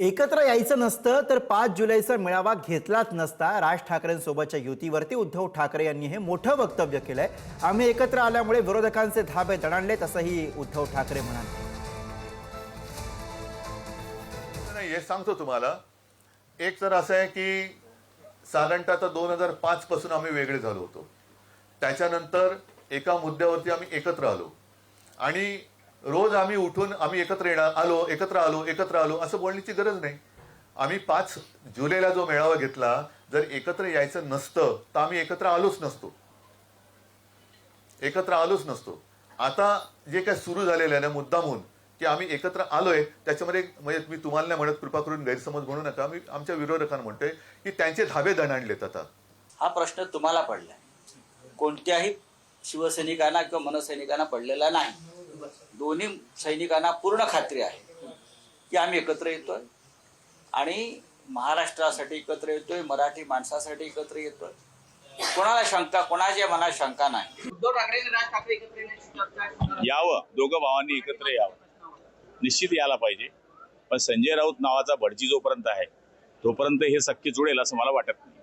एकत्र यायचं नसतं तर पाच जुलैचा मेळावा घेतलाच नसता. राज ठाकरेंसोबतच्या युतीवरती उद्धव ठाकरे यांनी हे मोठं वक्तव्य केलं आहे आम्ही एकत्र आल्यामुळे विरोधकांचे धाबे दणाणलेत असंही उद्धव ठाकरे म्हणाले. नाही हे सांगतो तुम्हाला. एक तर असं आहे की साधारणतः आता दोन हजार पाच पासून आम्ही वेगळे झालो होतो. त्याच्यानंतर एका मुद्द्यावरती आम्ही एकत्र आलो. आणि रोज आम्ही उठून आम्ही एकत्र येणार आलो एकत्र आलो एकत्र आलो असं बोलण्याची गरज नाही. आम्ही पाच जुलैला जो मेळावा घेतला जर एकत्र यायचं नसतं तर आम्ही एकत्र आलोच नसतो. एकत्र आलोच नसतो. आता जे काय सुरू झालेलं आहे ना मुद्दामून की आम्ही एकत्र आलोय त्याच्यामध्ये म्हणजे मी तुम्हाला नाही म्हणत कृपा करून गैरसमज म्हणू नका. मी आमच्या विरोधकांना म्हणतोय की त्यांचे धाबे दणाणलेत आता. हा प्रश्न तुम्हाला पडलाय. कोणत्याही शिवसैनिकांना किंवा मनसैनिकांना पडलेला नाही. दोन्ही सैनिकांना पूर्ण खात्री आहे की आम्ही एकत्र येतोय. आणि महाराष्ट्रासाठी एकत्र येतोय मराठी माणसासाठी एकत्र येतोय. कोणाला शंका कोणाच्या मनात शंका नाही. उद्धव ठाकरे आणि राज ठाकरे एकत्र येण्याची चर्चा आहे. यावं दोघं भावांनी एकत्र यावं. निश्चित यायला पाहिजे. पण संजय राऊत नावाचा भटजी जोपर्यंत आहे तोपर्यंत हे शक्य जुळेल असं मला वाटत नाही.